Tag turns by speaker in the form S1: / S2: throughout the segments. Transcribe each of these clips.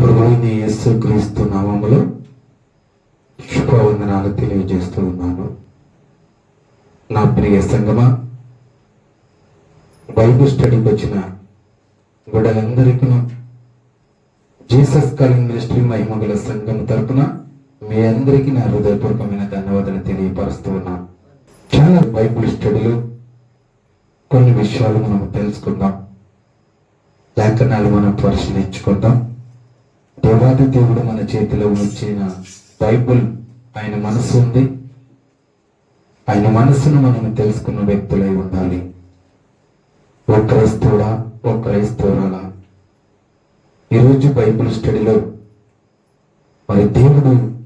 S1: ప్రభుని యేసుక్రీస్తు నామములో శుభవందనాలు తెలియజేస్తూ ఉన్నాను. నా ప్రియ సంగమ బైబుల్ స్టడీకి వచ్చిన గుడలందరికీ జీసస్ కాలింగ్ మినిస్ట్రీ మహిమగల సంఘం తరపున మీ అందరికీ నా హృదయపూర్వకమైన ధన్యవాదాలు తెలియపరుస్తూ ఉన్నాను. చాలా బైబుల్ స్టడీలు కొన్ని విషయాలు మనం తెలుసుకుందాం. లేఖనాలు మనం పరిశీలించుకుందాం. దేవాది దేవుడు మన చేతిలో ఉంచిన బైబుల్ ఆయన మనసు ఉంది. ఆయన మనసును మనం తెలుసుకున్న వ్యక్తులై ఉండాలి. ఓ క్రైస్తవుడా ఓ క్రైస్తవురాలా? ఈరోజు బైబుల్ స్టడీలో మరి దేవుడు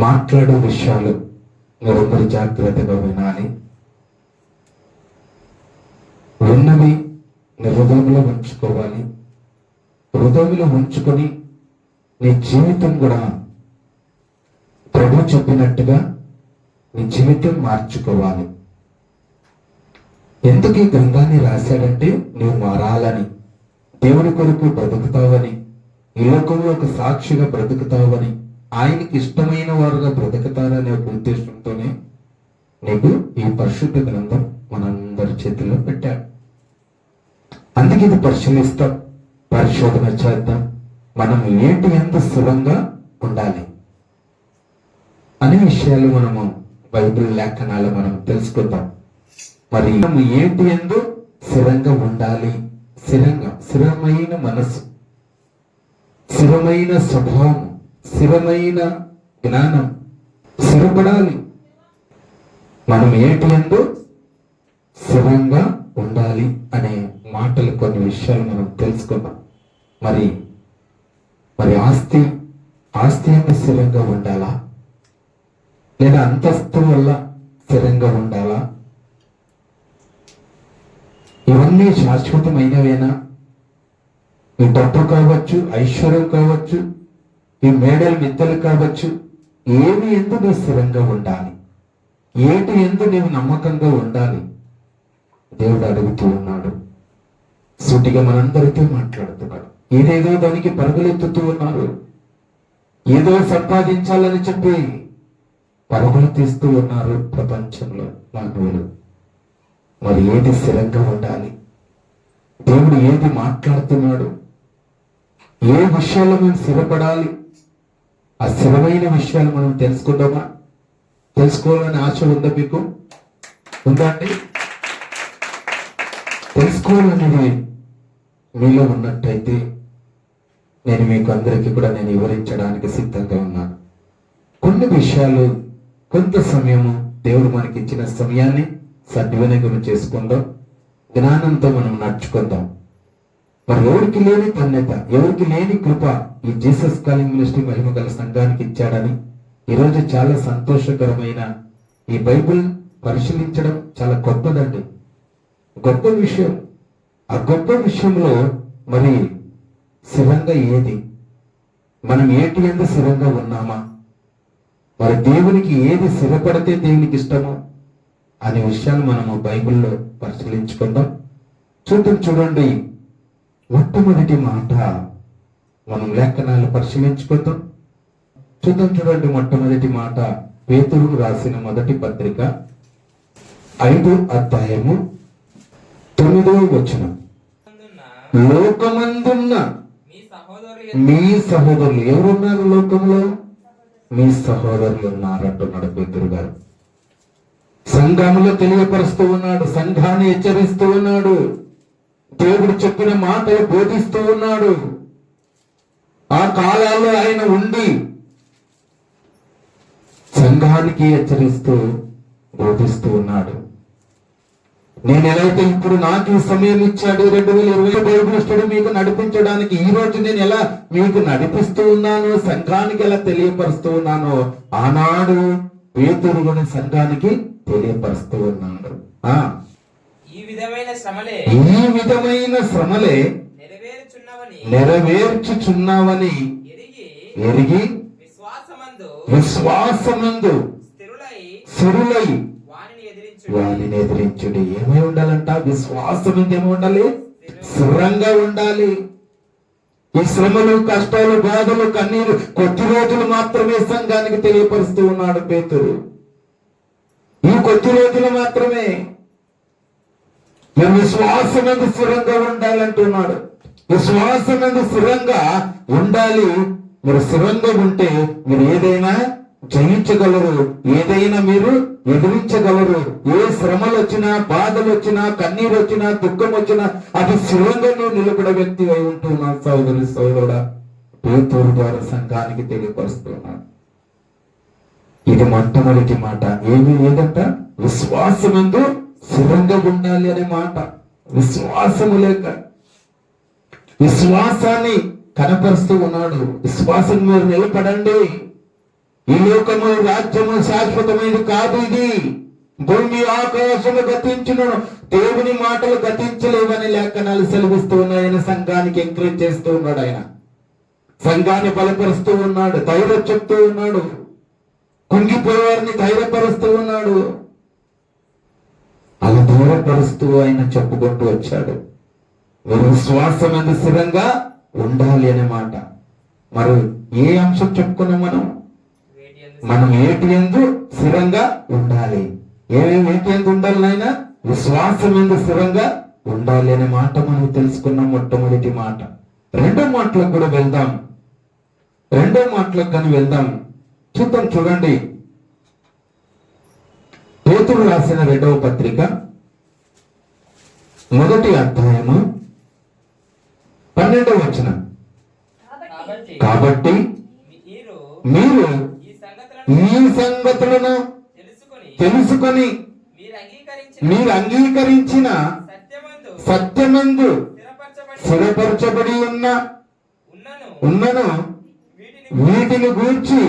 S1: మాట్లాడే విషయాలు మీరందరూ జాగ్రత్తగా వినాలి. విన్నవి నిర్వహంలో ఉంచుకోవాలి. హృదయంలో ఉంచుకొని నీ జీవితం కూడా ప్రభు చెప్పినట్టుగా నీ జీవితం మార్చుకోవాలి. ఎందుకు ఈ గ్రంథాన్ని రాశాడంటే నువ్వు మారాలని దేవుని కొరకు బ్రతుకుతావని ఈ లోకంలో ఒక సాక్షిగా బ్రతుకుతావని ఆయనకి ఇష్టమైన వారుగా బ్రతుకుతారనే ఒక ఉద్దేశంతోనే నీకు ఈ పరిశుద్ధ గ్రంథం మనందరి చేతిలో పెట్టాడు. అందుకే ఇది పరిశీలిస్తాం. పరిశోధన చేద్దాం. మనం ఏంటి ఎంత స్థిరంగా ఉండాలి? అనే విషయాలు మనము బైబిల్ లేఖనాలు మనం తెలుసుకుందాం. మరి మనం ఏంటి ఎందు స్థిరంగా ఉండాలి? స్థిరంగా స్థిరమైన మనసు స్థిరమైన స్వభావం స్థిరమైన జ్ఞానం స్థిరపడాలి. మనం ఏంటి ఎందు స్థిరంగా ఉండాలి అనే మాటలు కొన్ని విషయాలు మనం తెలుసుకుందాం. మరి మరి ఆస్తి ఆస్తి అంటే స్థిరంగా ఉండాలా? లేదా అంతస్తు వల్ల స్థిరంగా ఉండాలా? ఇవన్నీ శాశ్వతమైనవేనా? ఈ డబ్బు కావచ్చు ఐశ్వర్యం కావచ్చు ఈ మేడలు మిద్దలు కావచ్చు ఏమి ఎందు నువ్వు స్థిరంగా ఉండాలి? ఏటి ఎందు నీవు నమ్మకంగా ఉండాలి? దేవుడు అడుగుతూ ఉన్నాడు. సూటిగా మనందరితో మాట్లాడుతున్నాడు. ఏదేదో దానికి పరుగులెత్తుతూ ఉన్నారు. ఏదో సంపాదించాలని చెప్పి పరుగులు తీస్తూ ఉన్నారు ప్రపంచంలో మానవులు. మరి ఏది స్థిరంగా ఉండాలి? దేవుడు ఏది మాట్లాడుతున్నాడు? ఏ విషయాల్లో మేము స్థిరపడాలి? ఆ స్థిరమైన విషయాలు మనం తెలుసుకుందామా? తెలుసుకోవాలని ఆశ ఉందా మీకు? ఉందా అండి? తెలుసుకోవాలనేది మీలో ఉన్నట్టయితే నేను మీకు అందరికీ కూడా నేను వివరించడానికి సిద్ధంగా ఉన్నాను. కొన్ని విషయాలు కొంత సమయము దేవుడు మనకి ఇచ్చిన సమయాన్ని సద్వినియోగం చేసుకుందాం. జ్ఞానంతో మనం నడుచుకుందాం. మరి ఎవరికి లేని ధన్యత ఎవరికి లేని కృప ఈ జీసస్ కాలింగ్ మినిస్ట్రీ మహిమ గల సంఘానికి ఇచ్చాడని ఈరోజు చాలా సంతోషకరమైన ఈ బైబిల్ పరిశీలించడం చాలా గొప్పదండి. గొప్ప విషయం. ఆ గొప్ప విషయంలో మరి స్థిరంగా ఏది? మనం ఏటి ఎంత స్థిరంగా ఉన్నామా? మరి దేవునికి ఏది స్థిరపడితే దేవునికి ఇష్టమో? అనే విషయాలు మనము బైబిల్లో పరిశీలించుకుందాం. చూద్దాం చూడండి. మొట్టమొదటి మాట మనం లేఖనాలు పరిశీలించుకుందాం. చూద్దాం చూడండి మొట్టమొదటి మాట. పేతురుకు రాసిన మొదటి పత్రిక ఐదు అధ్యాయము తొమ్మిదవ వచనం.
S2: అందున్న
S1: లోకమందున్న
S2: మీ సహోదరులు
S1: ఎవరున్నారు లోకంలో? మీ సహోదరులు ఉన్నారు అంటున్నాడు పేతురు గారు. సంఘములో తెలియపరుస్తూ ఉన్నాడు సంఘాన్ని హెచ్చరిస్తూ ఉన్నాడు దేవుడు చెప్పిన మాట బోధిస్తూ ఉన్నాడు. ఆ కాలాల్లో ఆయన ఉండి సంఘానికి హెచ్చరిస్తూ బోధిస్తూ ఉన్నాడు. నేను ఎలా అయితే ఇప్పుడు నాకు ఈ సమయం ఇచ్చాడు రెండు వేల ఇరవై స్టడీ మీకు నడిపించడానికి ఈ రోజు నేను ఎలా మీకు నడిపిస్తూ ఉన్నాను సంఘానికి ఎలా తెలియపరుస్తూ ఉన్నానో ఆనాడు పేతురుగుని సంఘానికి తెలియపరుస్తూ ఉన్నాడు. ఆ
S2: ఈ విధమైన శ్రమలే
S1: ఈ విధమైన శ్రమలే
S2: నెరవేరుచున్నవని
S1: నెరవేర్చుచున్నావని
S2: ఎరిగి విశ్వాసమందు స్థిరులై
S1: సురులై ఎదిరించుడు ఏమై ఉండాలంట? విశ్వాసం ఏమి ఉండాలి? స్థిరంగా ఉండాలి. ఈ శ్రమలు కష్టాలు బాధలు కన్నీరు కొద్ది రోజులు మాత్రమే సంఘానికి తెలియపరుస్తూ ఉన్నాడు పేతురు. ఈ కొద్ది రోజులు మాత్రమే మేము విశ్వాసం మీద స్థిరంగా ఉండాలంటున్నాడు విశ్వాసం మీద స్థిరంగా ఉండాలి. మీరు స్థిరంగా ఉంటే మీరు ఏదైనా జయించగలరు. ఏదైనా మీరు ఎదిరించగలరు. ఏ శ్రమలు వచ్చినా బాధలు వచ్చినా కన్నీరు వచ్చినా దుఃఖం వచ్చినా అది స్థిరంగా నువ్వు నిలబడే వ్యక్తి అయి ఉంటున్నా సోదరి సోదరుడా. పేతూరు ద్వారా సంఘానికి తెలియపరుస్తున్నా ఇది మొట్టమొదటి మాట. ఏమి ఏదంట? విశ్వాసమందు స్థిరంగా ఉండాలి అనే మాట. విశ్వాసము లేక. విశ్వాసాన్ని కనపరుస్తూ ఉన్నాడు. విశ్వాసం మీరు నిలబడండి. ఈ లోకము రాజ్యము శాశ్వతమైనది కాదు ఇది. భూమి ఆకాశము గతించును. దేవుని మాటలు గతించలేవని లేఖనాలు సెలవిస్తూ ఉన్నాయని సంఘానికి ఎంకరేజ్ చేస్తూ ఉన్నాడు ఆయన. సంఘాన్ని బలపరుస్తూ ఉన్నాడు. ధైర్యం చెప్తూ ఉన్నాడు. కుంగిపోయేవారిని ధైర్యపరుస్తూ ఉన్నాడు. అలా ధైర్యపరుస్తూ ఆయన చెప్పుకుంటూ వచ్చాడు. మీరు విశ్వాసం ఎంత స్థిరంగా ఉండాలి అనే మాట. మరి ఏ అంశం చెప్పుకున్నాం మనం? మనం ఏటి ఎందు స్థిరంగా ఉండాలి? ఏమేమి ఏటి ఎందు ఉండాలి నాయన? విశ్వాసం ఎందు స్థిరంగా ఉండాలి అనే మాట మనం తెలుసుకున్నాం మొట్టమొదటి మాట. రెండో మాటలకు కూడా వెళ్దాం. రెండో మాటలకు కానీ వెళ్దాం. చూద్దాం చూడండి. పేతురు రాసిన రెండవ పత్రిక మొదటి అధ్యాయము పన్నెండవ వచనం.
S2: కాబట్టి మీరు ఈ సంగతులను తెలుసుకొని మీరు అంగీకరించిన సత్యమందు స్థిరపరచబడి
S1: ఉన్న
S2: ఉన్నను. వీటిని
S1: గూర్చి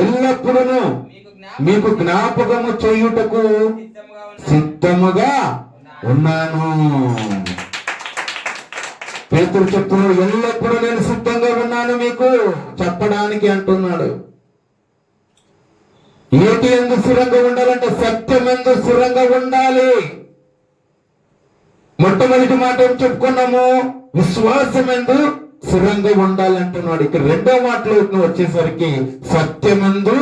S1: ఎల్లప్పుడూ
S2: మీకు
S1: మీకు
S2: జ్ఞాపకం
S1: జ్ఞాపకము చేయుటకు
S2: సిద్ధముగా ఉన్నాను.
S1: పేతురు చెప్తున్నాడు ఎల్లప్పుడూ నేను సిద్ధంగా ఉన్నాను మీకు చెప్పడానికి అంటున్నాడు. ఏటి ఎందు స్థిరంగా ఉండాలంటే సత్యం ఎందు స్థిరంగా ఉండాలి. మొట్టమొదటి మాట ఏం చెప్పుకున్నాము? విశ్వాసం ఎందు స్థిరంగా ఉండాలంటున్నాడు. ఇక్కడ రెండో మాటలోకి వచ్చేసరికి సత్యమందు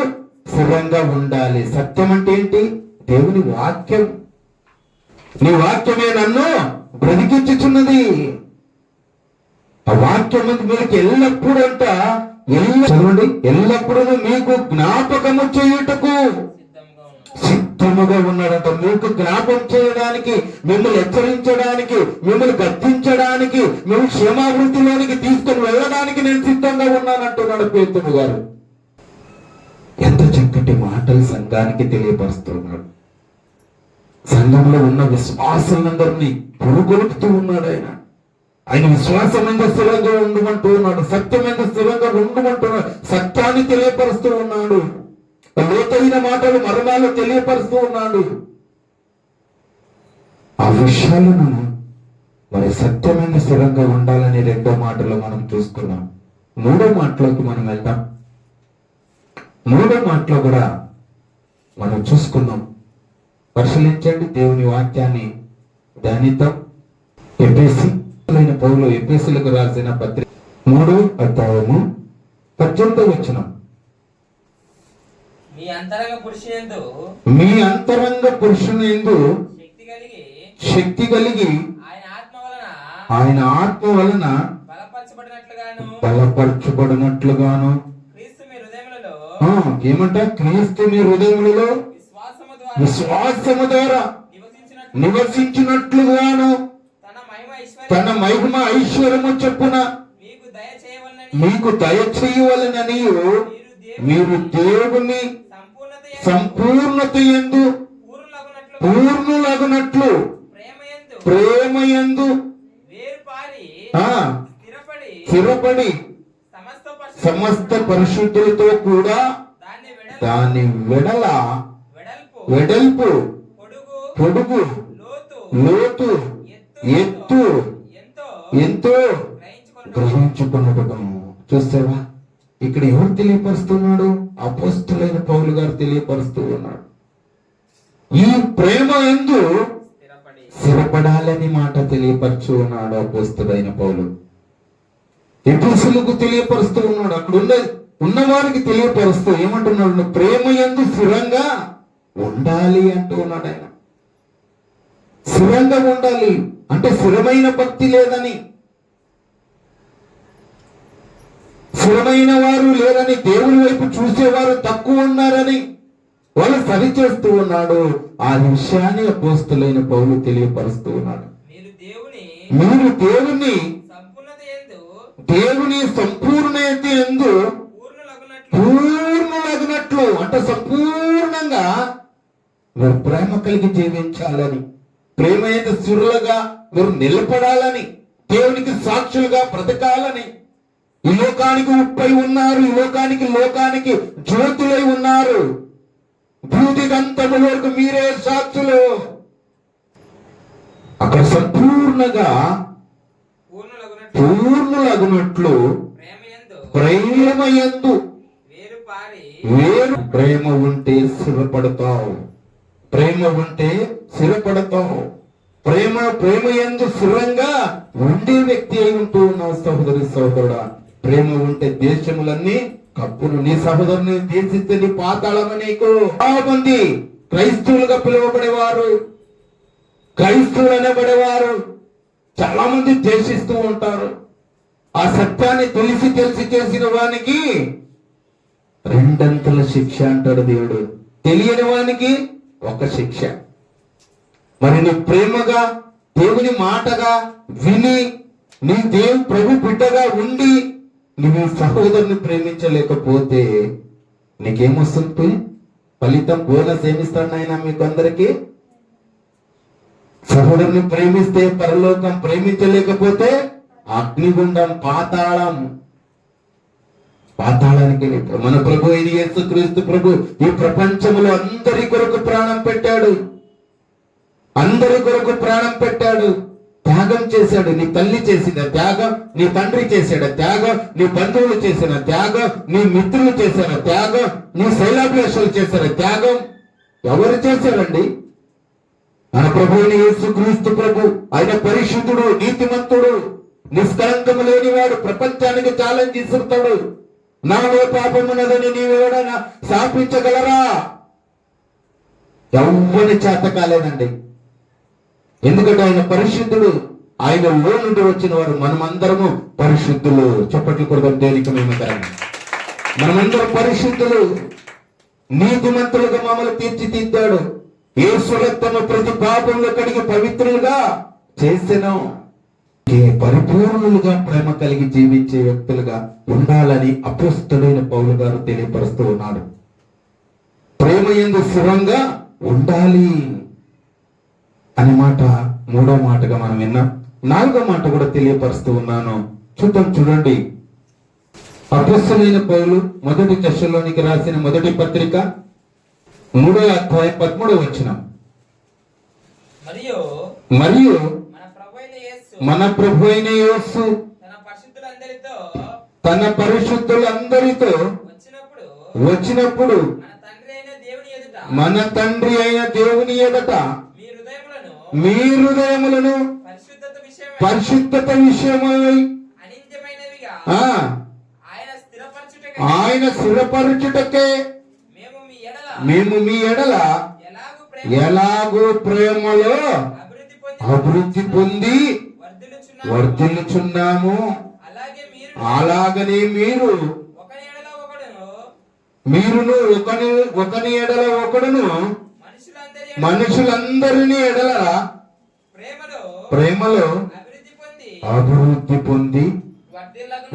S1: స్థిరంగా ఉండాలి. సత్యం అంటే ఏంటి? దేవుని వాక్యం. నీ వాక్యమే నన్ను బ్రతికించుచున్నది. ఆ వాక్యం మీద మీకు ఎల్లప్పుడూ అంట ఎల్ల చదవండి. ఎల్లప్పుడూ మీకు జ్ఞాపకము చేయుటకు
S2: సిద్ధంగా
S1: సిద్ధముగా ఉన్నాడంట. మీకు జ్ఞాపం చేయడానికి మిమ్మల్ని హెచ్చరించడానికి మిమ్మల్ని గద్దించడానికి మేము క్షేమాభివృద్ధిలోనికి తీసుకొని వెళ్ళడానికి నేను సిద్ధంగా ఉన్నానంటున్నాడు పేతుడు గారు. ఎంత చక్కటి మాటలు సంఘానికి తెలియపరుస్తున్నాడు. సంఘంలో ఉన్న విశ్వాసులందరినీ పురుగొలుపుతూ ఉన్నాడు ఆయన. ఆయన విశ్వాసం మీద స్థిరంగా ఉండమంటూ ఉన్నాడు. సత్యం మీద స్థిరంగా ఉండమంటున్నాడు సత్యాన్ని తెలియపరుస్తూ ఉన్నాడు. లోతైన మాటలు మర్మాలు తెలియపరుస్తూ ఉన్నాడు. ఆ విషయాలను మరి సత్యమైన స్థిరంగా ఉండాలని రెండో మాటలో మనం చూసుకున్నాం. మూడో మాటలోకి మనం వెళ్దాం. మూడో మాటలో కూడా మనం చూసుకుందాం. పరిశీలించండి దేవుని వాక్యాన్ని ధ్యానిద్దాం. ఎపిసి అయిన పౌలు ఎపిసులకు రాసిన పత్రిక మూడు అధ్యాయము పద్దెనిమిది వచనం.
S2: మీ అంతరంగ పురుషులందు
S1: మీ అంతరంగ పురుషుని ఎందు
S2: శక్తి కలిగి
S1: శక్తి కలిగి
S2: ఆయన ఆత్మ వలన
S1: ఆయన ఆత్మ వలన
S2: బలపరచబడినట్లుగాను
S1: బలపరచబడినట్లుగాను.
S2: క్రీస్తు మీ హృదయములలో
S1: ఆ, ఏమంట? క్రీస్తు మీ హృదయములలో
S2: విశ్వాసము ద్వారా
S1: నివసించినట్లుగాను.
S2: తన మహిమ
S1: ఐశ్వర్యము చొప్పున
S2: మీకు దయ చేయవలనని
S1: దయచేయవలనని
S2: మీరు
S1: దేవుని
S2: సంపూర్ణత
S1: ఎందు
S2: పూర్ణలగునట్లు
S1: పూర్ణులగునట్లు
S2: ప్రేమయందు
S1: ప్రేమయందు
S2: వేరు పారి
S1: ఆ
S2: స్థిరపడి సమస్త పరిశుద్ధ
S1: సమస్త పరిశుద్ధులతో కూడా దాని వెడల
S2: వెడల్పు పొడుగు లోతు
S1: ఎత్తు
S2: ఎంతో
S1: ఎంతో గ్రహించుకున్నటం ఇక్కడ ఎవరు తెలియపరుస్తున్నాడు? అపోస్తులైన పౌలు గారు తెలియపరుస్తూ ఉన్నాడు. ఈ ప్రేమ ఎందు స్థిరపడాలని మాట తెలియపరచు ఉన్నాడు అపోస్తులైన పౌలు. ఎపిసులకు తెలియపరుస్తూ ఉన్నాడు. అక్కడ ఉన్న ఉన్నవారికి తెలియపరుస్తూ ఏమంటున్నాడు? ప్రేమ ఎందు స్థిరంగా ఉండాలి అంటూ ఉన్నాడు ఆయన. స్థిరంగా ఉండాలి. అంటే స్థిరమైన భక్తి లేదని. స్థిరమైన వారు లేరని దేవుని వైపు చూసేవారు తక్కువ ఉన్నారని వాళ్ళు సరిచేస్తూ ఉన్నాడు. ఆ విషయాన్ని అపోస్తులైన పౌలు తెలియపరుస్తూ ఉన్నాడు.
S2: మీరు దేవుని
S1: దేవుని
S2: సంపూర్ణత ఎందు పూర్ణులగునట్లు
S1: పూర్ణులగినట్లు అంటే సంపూర్ణంగా మీరు ప్రేమ కలిగి జీవించాలని. ప్రేమ అయితే సురులుగా మీరు నిలబడాలని దేవునికి సాక్షులుగా బ్రతకాలని ఈ లోకానికి ఉప్పై ఉన్నారు ఈ లోకానికి లోకానికి జ్యోతులై ఉన్నారు. భూతిగంతము వరకు మీరే సాక్షులు. అక్కడ సంపూర్ణంగా
S2: పూర్ణులగునట్లు ప్రేమ ఎందు వేరు
S1: ప్రేమ ఉంటే స్థిరపడతావు. ప్రేమ ఉంటే స్థిరపడతావు. ప్రేమ ప్రేమ ఎందు స్థిరంగా ఉండే వ్యక్తి అయి ఉంటూ ఉన్నావు సహోదరి సహోదరుడా ప్రేమ ఉంటే దేశములన్నీ కప్పులు. నీ సహోదరుని దేశిస్తే నీ పాతాళమ నీకు. మంది క్రైస్తవులుగా పిలువబడేవారు క్రైస్తవులు అనబడేవారు చాలా మంది ద్వేషిస్తూ ఉంటారు. ఆ సత్యాన్ని తెలిసి తెలిసి చేసిన వానికి రెండంతల శిక్ష అంటాడు దేవుడు. తెలియని వానికి ఒక శిక్ష. మరి నీ ప్రేమగా దేవుని మాటగా విని నీ దేవు ప్రభు బిడ్డగా ఉండి నువ్వు సహోదరుని ప్రేమించలేకపోతే నీకేమొస్తుంది ఫలితం బోనస్ ఏమిస్తాడు ఆయన మీకు అందరికీ సహోదరుని ప్రేమిస్తే పరలోకం ప్రేమించలేకపోతే అగ్నిగుండం పాతాళం పాతాళానికి వెళ్ళిపోయాడు. మన ప్రభు అయిన యేసు క్రీస్తు ప్రభు ఈ ప్రపంచంలో అందరి కొరకు ప్రాణం పెట్టాడు. అందరి కొరకు ప్రాణం పెట్టాడు. త్యాగం చేశాడు. నీ తల్లి చేసిన త్యాగం నీ తండ్రి చేసిన త్యాగం నీ బంధువులు చేసిన త్యాగం నీ మిత్రులు చేసిన త్యాగం నీ శైలాభిలాషులు చేసిన త్యాగం ఎవరు చేశారండి? మన ప్రభువుని యేసు క్రీస్తు ప్రభు ఆయన పరిశుద్ధుడు నీతిమంతుడు నిష్కలంకము లేనివాడు ప్రపంచానికి ఛాలెంజ్ ఇస్తున్నాడు నాలో పాపమున్నదని నీవేడన శాపించగలరా? ఎవ్వని చేత కాలేదండి. ఎందుకంటే ఆయన పరిశుద్ధుడు ఆయన లో నుండి వచ్చిన వారు మనమందరము పరిశుద్ధులు. చప్పట్లు కొడదాం దేనికి మేము మనమందరం పరిశుద్ధులు. నీతిమంతులుగా మమ్మల్ని తీర్చిదిద్దాడు. ఏ రక్తము ప్రతి పాపంలో కడిగి పవిత్రులుగా చేసినాం. పరిపూర్ణులుగా ప్రేమ కలిగి జీవించే వ్యక్తులుగా ఉండాలని అపోస్తుడైన పౌలు గారు తెలియపరుస్తూ ఉన్నాడు. ప్రేమ ఎందు స్థిరంగా ఉండాలి అనే మాట మూడో మాటగా మనం విన్నాం. నాలుగో మాట కూడా తెలియపరుస్తూ ఉన్నాను. చూద్దాం చూడండి. అపోస్తులైన పౌలు మొదటి దశలోనికి రాసిన మొదటి పత్రిక మూడో అధ్యాయం పదమూడో వచ్చిన
S2: మరియు
S1: మరియు
S2: మన ప్రభు అయిన యేసు
S1: మన ప్రభు అయిన యేసు
S2: తన పరిశుద్ధులందరితో వచ్చినప్పుడు మన తండ్రి అయిన దేవుని ఎదుట మీ హృదయములను పరిశుద్ధత విషయమై ఆయన స్థిరపరచుటకై మేము మీ ఎడల ఎలాగూ ప్రేమ
S1: ఎలాగో ప్రేమలో
S2: అభివృద్ధి పొంది వర్ధిల్లుచున్నాము
S1: అలాగనే మీరు మీరును ఒకని ఒకని ఎడల ఒకడును. మనుషులందరినీ ఎడల
S2: ప్రేమలో అభివృద్ధి పొంది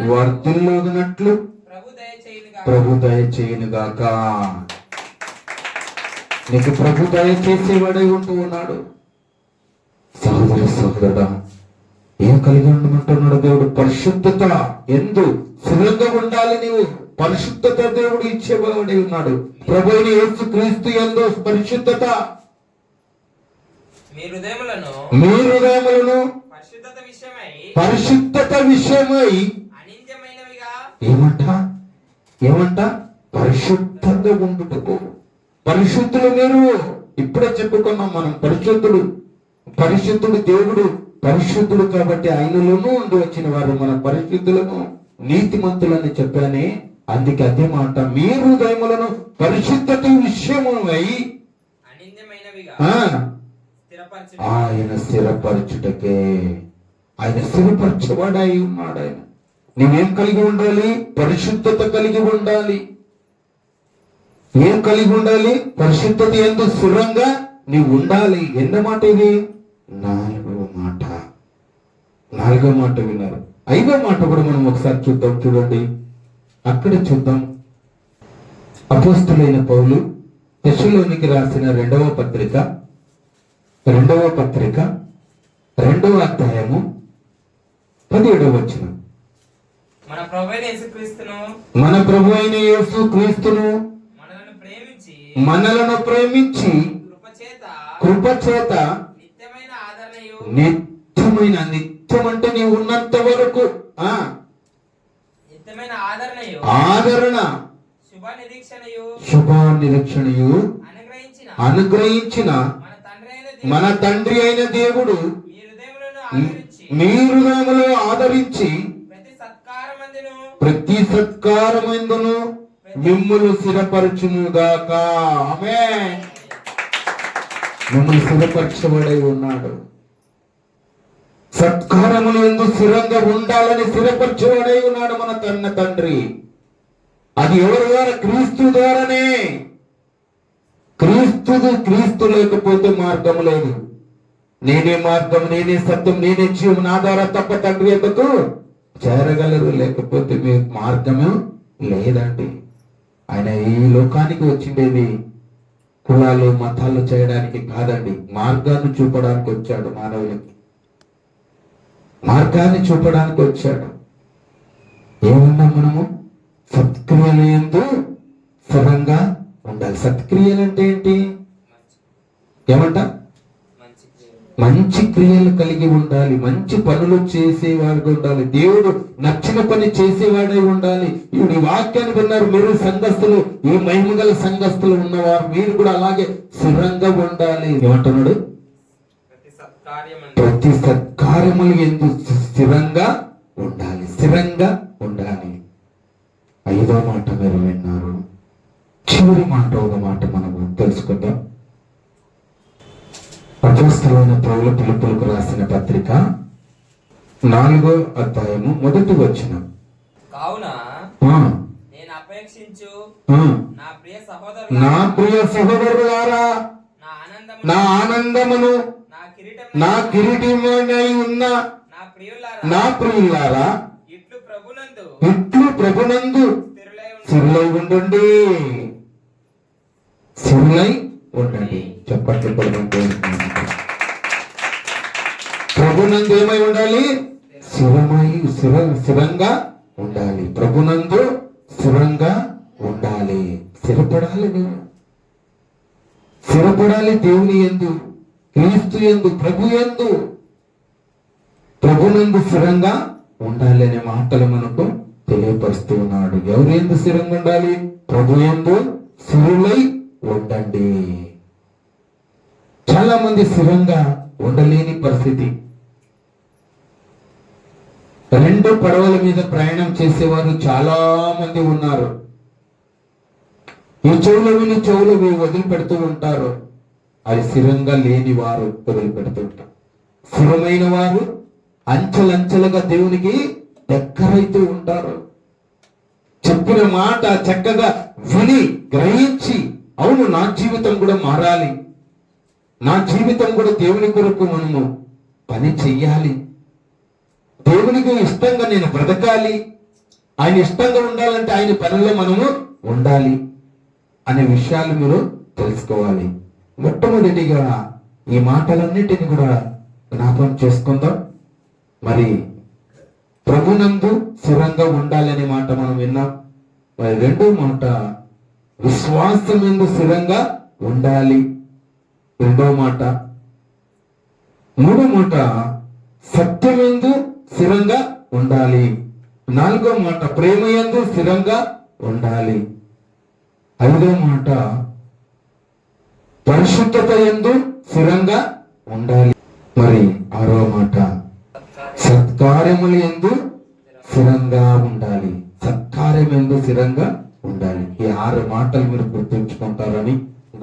S1: వర్ధిల్లునట్లు
S2: ప్రభు దయచేయునుగా
S1: ప్రభు దయ చేయనుగాక నీకు ప్రభు దయ చేసేవాడై ఉంటూ ఉన్నాడు. సహోదర సహోదరుడా కలిగి ఉండమంటున్నాడు దేవుడు. పరిశుద్ధత ఎందు స్థిరంగా ఉండాలి నీవు. పరిశుద్ధత దేవుడు ఇచ్చేవాడై ఉన్నాడు. ప్రభు అయిన యేసు క్రీస్తు ఎందు పరిశుద్ధత.
S2: మీ హృదయములను
S1: మీ హృదయములను
S2: పరిశుద్ధత విషయమై
S1: పరిశుద్ధత విషయమై
S2: అనింద్యమైనవిగా
S1: ఏమంట? ఏమంట? పరిశుద్ధంగా ఉండుటకు. పరిశుద్ధులు మీరు ఇప్పుడే చెప్పుకున్నాం మనం పరిశుద్ధుడు. పరిశుద్ధుడు దేవుడు. పరిశుద్ధుడు కాబట్టి ఆయనలోనూ ఉండి వచ్చిన వారు మన పరిశుద్ధులను నీతిమంతులని చెప్పానే. అందుకే అదే మాట మీ హృదయములను పరిశుద్ధత విషయమై ఆయన స్థిరపరచుటకే. ఆయన స్థిరపరచబడై ఉన్నాడు ఆయన. నీవేం కలిగి ఉండాలి? పరిశుద్ధత కలిగి ఉండాలి. ఏం కలిగి ఉండాలి? పరిశుద్ధత ఎందు స్థిరంగా నీవు ఉండాలి. ఎన్న మాట ఇది? మాట నాలుగో మాట విన్నారు. ఐదో మాట కూడా మనం ఒకసారి చూద్దాం చూడండి. అక్కడ చూద్దాం. అపోస్తులైన పౌలు తెశలోనికి రాసిన రెండవ పత్రిక రెండవ పత్రిక రెండవ అధ్యాయము పదిహేడవ వచనం.
S2: మన ప్రభు
S1: అయిన యేసు క్రీస్తును
S2: మనలను ప్రేమించి కృపచేత నిత్యమైన
S1: నిత్యమైన నిత్యం అంటే నీవు ఉన్నంత వరకు ఆదరణ.
S2: శుభ నిరీక్షణయు
S1: నిరీక్షణయు
S2: అనుగ్రహించిన మన తండ్రి అయిన
S1: దేవుడు.
S2: మీ హృదయములను ఆదరించి ప్రతి సత్కారమందును.
S1: ప్రతి సత్కారమందును మిమ్ములు స్థిరపరచునుగాక. ఆమె మిమ్మల్ని స్థిరపరచబడి ఉన్నాడు. సత్కారములు ఎందు స్థిరంగా ఉండాలని స్థిరపరచబడి ఉన్నాడు మన తన్న తండ్రి. అది ఎవరి ద్వారా? క్రీస్తు ద్వారానే. క్రీస్తు క్రీస్తు లేకపోతే మార్గం లేదు. నేనే మార్గం నేనే సత్యం నేనే జీవం నా ద్వారా తప్ప తండ్రి ఎందుకు? చేరగలరు లేకపోతే మీ మార్గము లేదండి. ఆయన ఈ లోకానికి వచ్చిండేది కులాలు మతాలు చేయడానికి కాదండి. మార్గాన్ని చూపడానికి వచ్చాడు మానవులకి. మార్గాన్ని చూపడానికి వచ్చాడు. ఏమన్నా మనము సత్క్రియలు ఎందు స్థిరంగా ఉండాలి. సత్క్రియలు అంటే ఏంటి? ఏమంట?
S2: మంచి క్రియలు.
S1: కలిగి ఉండాలి. మంచి పనులు చేసేవాడిగా ఉండాలి. దేవుడు నచ్చిన పని చేసేవాడై ఉండాలి. ఈ వాక్యాన్ని విన్నారు మీరు సంఘస్థులు ఈ మహిమగల సంఘస్థులు ఉన్నవారు. మీరు కూడా అలాగే స్థిరంగా ఉండాలి. ఏమంటున్నాడు?
S2: ప్రతి
S1: సత్కార్యములు ఎందు స్థిరంగా ఉండాలి స్థిరంగా ఉండాలి. ఐదో మాట మీరు విన్నారు. చివరి మాట ఒక మాట మనము తెలుసుకుందాం. అపోస్తలైన పౌల పిలుపులకు రాసిన పత్రిక నాలుగో అధ్యాయము మొదటి వచనం.
S2: కావున
S1: ఆ,
S2: నేను అపేక్షించు
S1: ఆ,
S2: నా ప్రియ సహోదరుల
S1: నా ప్రియ సహోదరులారా
S2: నా
S1: ఆనందమును
S2: నా కిరీటం
S1: నా కిరీటమై ఉన్న
S2: నా ప్రియులారా ఇట్లు ప్రభునందు.
S1: సిరులై ఉండండి. సిరులై ఉండండి. చెప్పట్లు పడమంటే ప్రభునందు ఏమై ఉండాలి? శివమై శివ స్థిరంగా ఉండాలి. ప్రభునందు స్థిరంగా ఉండాలి. స్థిరపడాలి నువ్వు స్థిరపడాలి దేవుని ఎందు. క్రీస్తు ఎందు ప్రభు ఎందు ప్రభునందు స్థిరంగా ఉండాలి అనే మాటలు మనకు తెలియపరుస్తూ ఉన్నాడు. ఎవరు ఎందు స్థిరంగా ఉండాలి? ప్రభు ఎందు స్థిరులై ఉండండి. చాలా మంది స్థిరంగా ఉండలేని పరిస్థితి. రెండు పడవల మీద ప్రయాణం చేసేవారు చాలా మంది ఉన్నారు. ఈ చెవులు విని చెవులు వదిలిపెడుతూ ఉంటారు. అది స్థిరంగా లేని వారు వదిలిపెడుతుంటారు స్థిరమైన వారు అంచెలంచెలుగా దేవునికి దగ్గరైతూ ఉంటారు. చెప్పిన మాట చక్కగా విని గ్రహించి అవును నా జీవితం కూడా మారాలి. నా జీవితం కూడా దేవుని కొరకు మనము పని చెయ్యాలి. దేవునికి ఇష్టంగా నేను బ్రతకాలి. ఆయన ఇష్టంగా ఉండాలంటే ఆయన పనిలో మనము ఉండాలి అనే విషయాలు మీరు తెలుసుకోవాలి. మొట్టమొదటిగా ఈ మాటలన్నిటిని కూడా జ్ఞాపకం చేసుకుందాం. మరి ప్రభునందు స్థిరంగా ఉండాలనే మాట మనం విన్నాం. మరి రెండో మాట విశ్వాసం ఎందు స్థిరంగా ఉండాలి. రెండో మాట. మూడో మాట సత్యమెందు స్థిరంగా ఉండాలి. నాలుగో మాట ప్రేమ యందు స్థిరంగా ఉండాలి. ఐదో మాట పరిశుద్ధత ఎందు స్థిరంగా ఉండాలి. మరి ఆరో మాట సత్కార్యములు ఎందు స్థిరంగా ఉండాలి. సత్కార్యం ఎందు స్థిరంగా ఉండాలి. ఈ ఆరు మాటలు మీరు గుర్తుంచుకుంటారని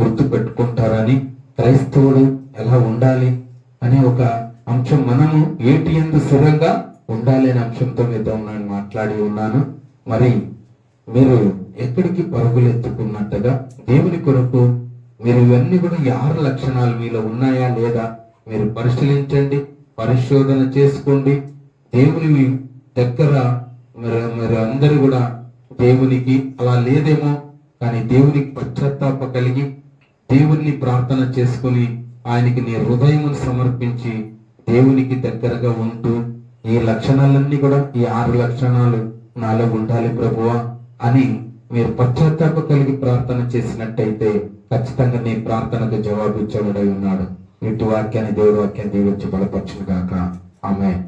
S1: గుర్తు పెట్టుకుంటారని క్రైస్తవుడు ఎలా ఉండాలి అనే ఒక అంశం మనము ఏటి ఎందు స్థిరంగా ఉండాలి అనే అంశంతో మీతో నేను మాట్లాడి ఉన్నాను. మరి మీరు ఎక్కడికి పరుగులు ఎత్తుకున్నట్టుగా దేవుని కొరకు మీరు ఇవన్నీ కూడా ఈ ఆరు లక్షణాలు మీలో ఉన్నాయా లేదా మీరు పరిశీలించండి పరిశోధన చేసుకోండి. దేవుని మీ దగ్గర మీరు మీరు అందరూ కూడా దేవునికి అలా లేదేమో కానీ దేవునికి పశ్చాత్తాప కలిగి దేవుణ్ణి ప్రార్థన చేసుకుని ఆయనకి నీ హృదయమును సమర్పించి దేవునికి దగ్గరగా ఉంటూ ఈ లక్షణాలన్నీ కూడా ఈ ఆరు లక్షణాలు నాలో ఉండాలి ప్రభువా అని మీరు పశ్చాత్తాప కలిగి ప్రార్థన చేసినట్టయితే ఖచ్చితంగా నీ ప్రార్థనకు జవాబు ఇచ్చబడి ఉన్నాడు. ఇటు వాక్యాన్ని దేవుడి వాక్యాన్ని దీవించి బలపరచును గాక ఆమె